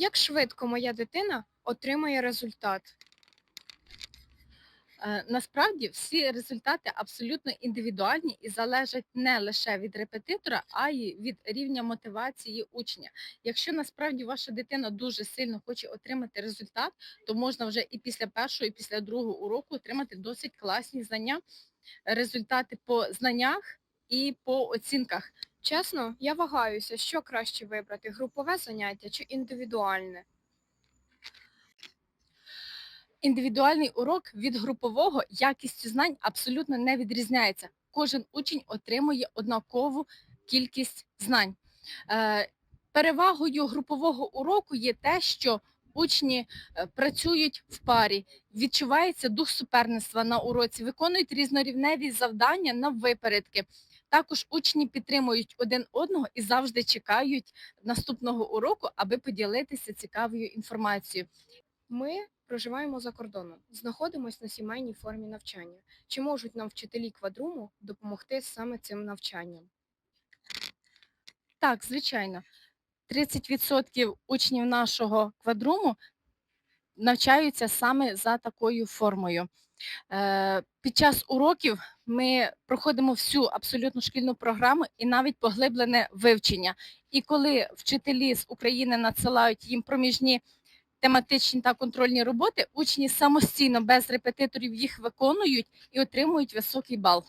Як швидко моя дитина отримує результат? Е, Насправді всі результати абсолютно індивідуальні і залежать не лише від репетитора, а й від рівня мотивації учня. Якщо насправді ваша дитина дуже сильно хоче отримати результат, то можна вже і після першого, і після другого уроку отримати досить класні знання, результати по знаннях і по оцінках. Чесно, я вагаюся, що краще вибрати групове заняття чи індивідуальне. Індивідуальний урок від групового якістю знань абсолютно не відрізняється. Кожен учень отримує однакову кількість знань. Е, Перевагою групового уроку є те, що учні е, працюють в парі, відчувається дух суперництва на уроці, виконують різнорівневі завдання на випередки. Також учні підтримують один одного і завжди чекають наступного уроку, аби поділитися цікавою інформацією. Ми проживаємо за кордоном, знаходимося на сімейній формі навчання. Чи можуть нам вчителі квадруму допомогти саме цим навчанням? Так, звичайно. 30% учнів нашого квадруму навчаються саме за такою формою. Е, Під час уроків ми проходимо всю абсолютно шкільну програму і навіть поглиблене вивчення. І коли вчителі з України надсилають їм проміжні тематичні та контрольні роботи, учні самостійно без репетиторів їх виконують і отримують високий бал.